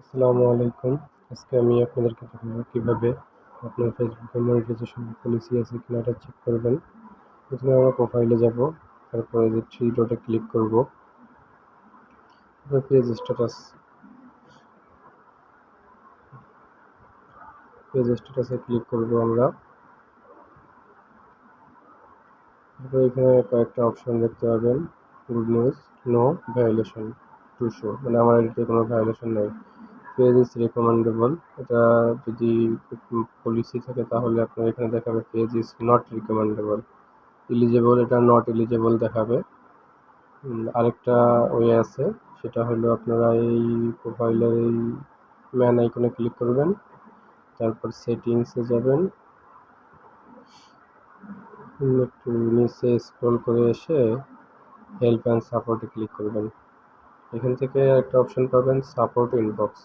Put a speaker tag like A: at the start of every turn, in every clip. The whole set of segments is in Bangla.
A: আসসালামু আলাইকুম। আজকে আমি আপনাদেরকে দেখাবো কীভাবে আপনার ফেসবুকে মনিটাইজেশন পলিসি আছে কিনা এটা চেক করবেন। প্রথমে আমরা প্রোফাইলে যাব, তারপরে যে থ্রি ডটে ক্লিক করব। পেজ স্ট্যাটাস পেজ স্ট্যাটাসে ক্লিক করব আমরা। তারপর এখানে কয়েকটা অপশন দেখতে পাবেন। Good news no violation to show মানে আমার এটাতে কোনো ভায়োলেশন নেই। পেজ ইজ রেকমেন্ডেবল এটা যদি পলিসি থাকে তাহলে আপনার এখানে দেখাবে page is not recommendable eligible এটা নট ইলিজেবল দেখাবে। আরেকটা ওয়ে আছে, সেটা হলো আপনারা এই প্রোফাইলের এই ম্যান আইকনে ক্লিক করবেন, তারপর সেটিংসে যাবেন। একটু নিচে স্ক্রল করে এসে হেল্প অ্যান্ড সাপোর্টে ক্লিক করবেন। এখান থেকে একটা অপশন পাবেন সাপোর্ট ইনবক্স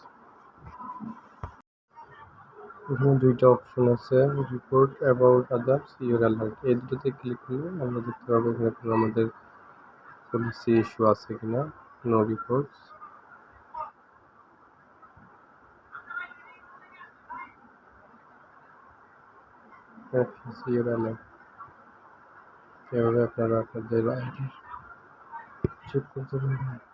A: এখানে দুইটা অপশন আছে report about others your alert এই দুটোতে ক্লিক করলে আমরা দেখতে পাবো এখানে কোনো আমাদের পলিসি ইস্যু আছে কিনা নো রিপোর্টস ইউর অ্যালার্ট এভাবে আপনারা আপনাদের আইডি চেক করতে পারবেন।